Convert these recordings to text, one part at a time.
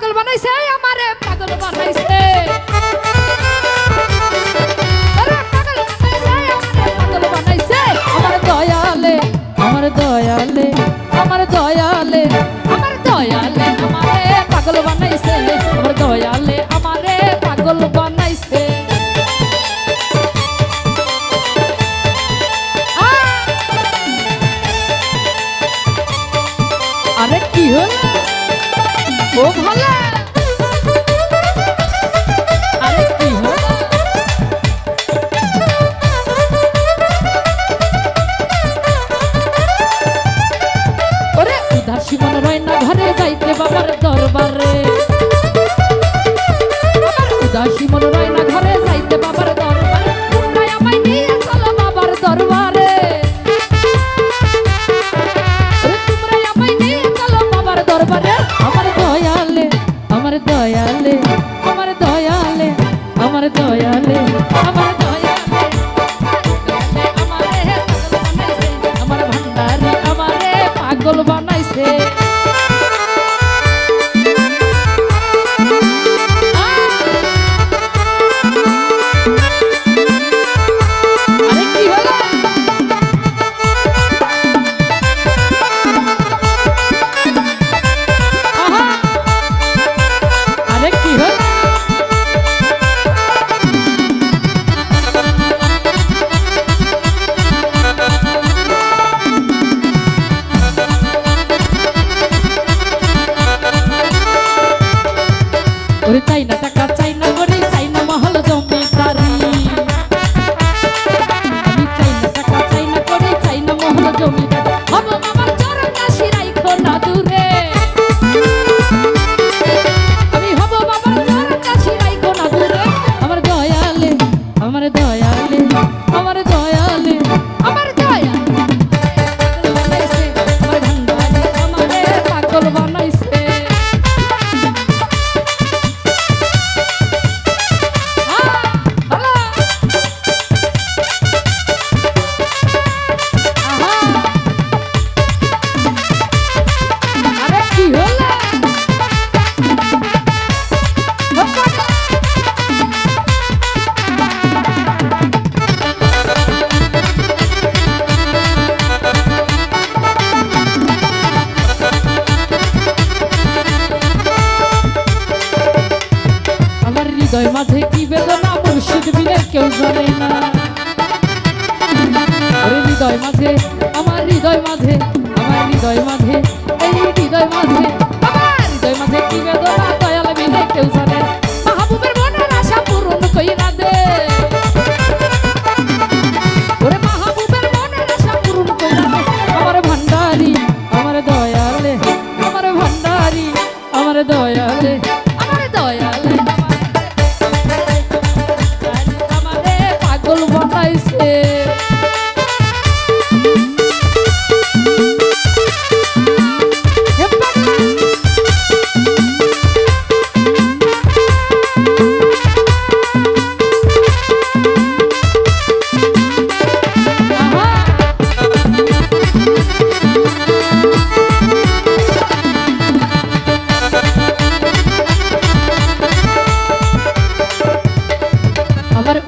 পাগল বানাইছে? আমারে পাগল বানাইছে। আমারে দয়ালে, আমার দয়ালে আমার দয়ালে আমার দয়ালে আমারে পাগল বানাইছে। আমার দয়ালে আমারে পাগল বানাইছে! আরে কি হলো? ও ভালো উদাসী মন রয় না ঘরে যাইতে দরবারে। দাসী রয় দয়ালে আমার আমারে আমারে পাগল বানাইছে। হৃদয় মাঝে কি বেদনা মুর্শিদ বিনে কেউ জানে না হৃদয় মাঝে, আমার হৃদয় মাঝে, আমার হৃদয় মাঝে, এই হৃদয় মাঝে, আমার হৃদয় মাঝে কি বেদনা, দয়াল বিনে কেউ জানে না।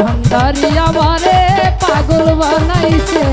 ভান্ডারি আমারে পাগল বানাইছে।